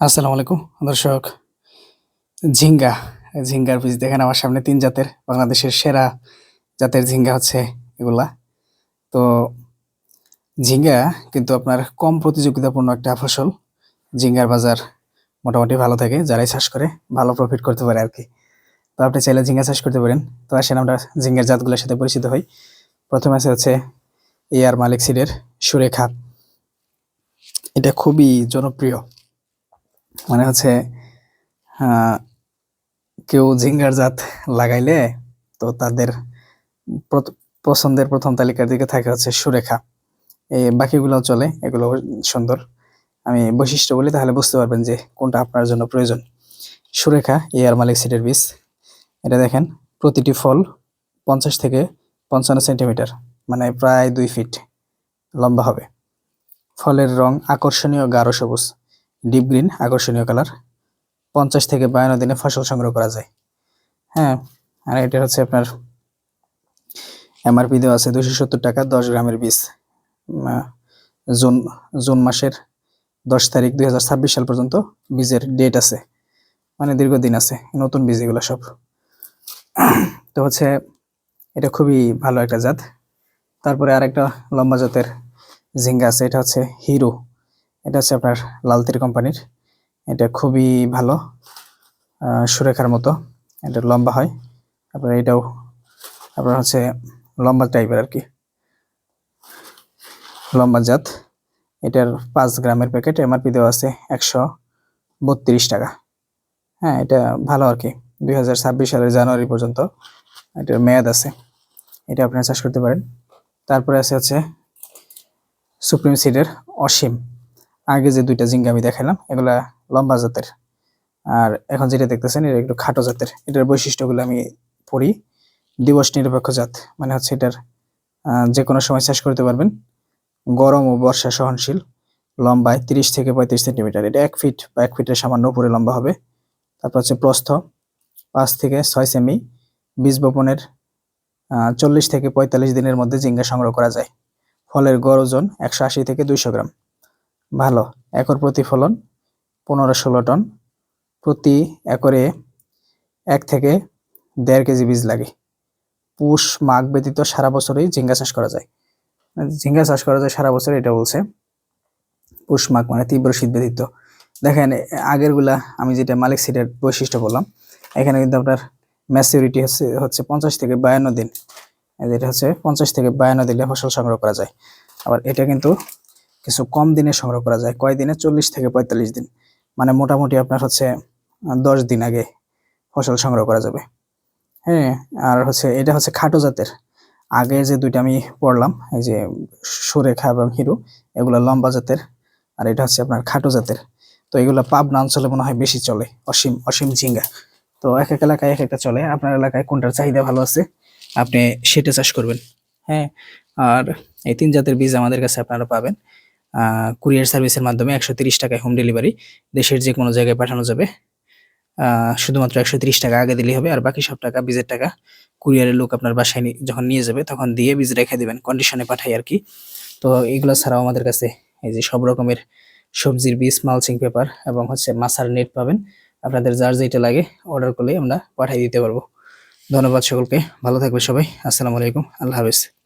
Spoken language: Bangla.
আসসালামু আলাইকুম, দর্শক। ঝিঙ্গা ঝিঙ্গার বীজ দেখেন আমার সামনে তিন জাতের, বাংলাদেশের সেরা জাতের ঝিঙ্গা হচ্ছে এগুলা। তো ঝিঙ্গা কিন্তু আপনার কম প্রতিযোগিতাপূর্ণ একটা ফসল। ঝিঙ্গার বাজার মোটামুটি ভালো থাকে, যারাই চাষ করে ভালো প্রফিট করতে পারে আর কি তো আপনি চাইলে ঝিঙ্গা চাষ করতে পারেন। তো আসেন আমরা ঝিঙ্গার জাতগুলোর সাথে পরিচিত হই। প্রথমে আছে হচ্ছে এ আর মালিক সিডের সুরেখা। এটা খুবই জনপ্রিয়। মানে হচ্ছে কেউ ঝিঙ্গার জাত লাগাইলে তো তাদের পছন্দের প্রথম তালিকার দিকে থাকে হচ্ছে সুরেখা। এই বাকিগুলো চলে, এগুলো সুন্দর। আমি বৈশিষ্ট্য বলি, তাহলে বুঝতে পারবেন যে কোনটা আপনার জন্য প্রয়োজন। সুরেখা এয়ার মালিক সিটের বীজ। এটা দেখেন, প্রতিটি ফল পঞ্চাশ থেকে পঞ্চান্ন সেন্টিমিটার মানে প্রায় দুই ফিট লম্বা হবে। ফলের রং আকর্ষণীয় গাঢ় সবুজ। ডিপ গ্রিন আকর্ষণীয় কালার পঞ্চাশ থেকে বায়ান্ন দিনে ফসল সংগ্রহ করা যায়। হ্যাঁ আর এটা হচ্ছে আপনার এমআরপি দেওয়া আছে দুশো সত্তর টাকা, দশ গ্রামের বীজ। জুন জুন মাসের দশ তারিখ দুই হাজার ছাব্বিশ সাল পর্যন্ত বীজের ডেট আছে। মানে দীর্ঘদিন আছে, নতুন বীজ এগুলো সব। তো হচ্ছে এটা খুবই ভালো একটা জাত। তারপরে আরেকটা লম্বা জাতের ঝিঙ্গা আছে, এটা হচ্ছে হিরো। এটা হচ্ছে আপনার লালতির কোম্পানির। এটা খুবই ভালো সুরেখার মতো। এটা লম্বা হয়। তারপরে এটাও, আপনার হচ্ছে লম্বা টাইপের আর কি লম্বা জাত। এটার পাঁচ গ্রামের প্যাকেট এমআরপি দেওয়া আছে একশো বত্রিশ টাকা। হ্যাঁ এটা ভালো আর কি দুই হাজার ছাব্বিশ সালের জানুয়ারি পর্যন্ত এটার মেয়াদ আছে। এটা আপনারা চাষ করতে পারেন। তারপরে আছে হচ্ছে সুপ্রিম সিডের অসীম। আগে যে দুইটা জিঙ্গা আমি দেখালাম এগুলা লম্বা জাতের। আর এখন যেটা দেখতেছেন, এটা একটু খাটো জাতের। এটার বৈশিষ্ট্যগুলো আমি পড়ি। দিবস নিরপেক্ষ জাত মানে হচ্ছে এটার যে কোনো সময় চাষ করতে পারবেন। গরম ও বর্ষা সহনশীল লম্বায় তিরিশ থেকে পঁয়ত্রিশ সেন্টিমিটার। এটা এক ফিট বা এক ফিটের সামান্য উপরে লম্বা হবে। তারপর হচ্ছে প্রস্থ, পাঁচ থেকে ছয় সেমি। বীজ বপনের চল্লিশ থেকে পঁয়তাল্লিশ দিনের মধ্যে জিঙ্গা সংগ্রহ করা যায়। ফলের গড় ওজন একশো আশি থেকে দুইশো গ্রাম। ভালো, একর প্রতি ফলন পনেরো ষোলো টন। প্রতি একরে এক থেকে দেড় কেজি বীজ লাগে। পুষ, মাঘ ব্যতীত সারা বছরই ঝিঙ্গা চাষ করা যায়। ঝিঙ্গা চাষ করা যায় সারা বছর, এটা বলছে। পুষ, মাঘ মানে তীব্র শীত ব্যতীত। দেখেন, আগেরগুলা আমি যেটা মালিক সিটের বৈশিষ্ট্য বললাম। এখানে কিন্তু আপনার ম্যাচিউরিটি হচ্ছে হচ্ছে পঞ্চাশ থেকে বায়ান্ন দিন। যেটা হচ্ছে পঞ্চাশ থেকে বায়ান্ন দিনে ফসল সংগ্রহ করা যায়। আবার এটা কিন্তু কিছু কম দিনে সংগ্রহ করা যায়। কয় দিনে? চল্লিশ থেকে পঁয়তাল্লিশ দিন। মানে মোটামুটি আপনার হচ্ছে দশ দিন আগে ফসল সংগ্রহ করা যাবে। হ্যাঁ আর হচ্ছে, এটা হচ্ছে খাটো জাতের। আগে যে দুইটা আমি পড়লাম, এই যে সুরেখা এবং হিরো, এগুলো লম্বা জাতের, আর এটা হচ্ছে আপনার খাটো জাতের। তো এগুলো পাবনা অঞ্চলে মনে হয় বেশি চলে, অসীম অসীম ঝিঙ্গা। তো এক এক এলাকায় এক একটা চলে, আপনার এলাকায় কোনটার চাহিদা ভালো আছে? আপনি সেটা চাষ করবেন। হ্যাঁ আর এই তিন জাতের বীজ আমাদের কাছে আপনারা পাবেন। কুরিয়ার সার্ভিসের মাধ্যমে একশো টাকায় হোম ডেলিভারি দেশের যে কোনো জায়গায় পাঠানো যাবে। শুধুমাত্র একশো তিরিশ টাকা আগে দিলেই হবে, আর বাকি সব টাকা, বীজের টাকা কুরিয়ারের লোক আপনার বাসায় যখন নিয়ে যাবে, তখন দিয়ে বীজ রেখে দেবেন কন্ডিশনে পাঠাই আর কি। তো এগুলো ছাড়াও আমাদের কাছে এই যে সব রকমের সবজির বীজ মালচিং পেপার এবং হচ্ছে মাছার নেট পাবেন। আপনাদের যার যেটা লাগে অর্ডার করলেই আমরা পাঠিয়ে দিতে পারব। ধন্যবাদ সকলকে, ভালো থাকবে সবাই, আসসালামু আলাইকুম, আল্লাহ হাফেজ।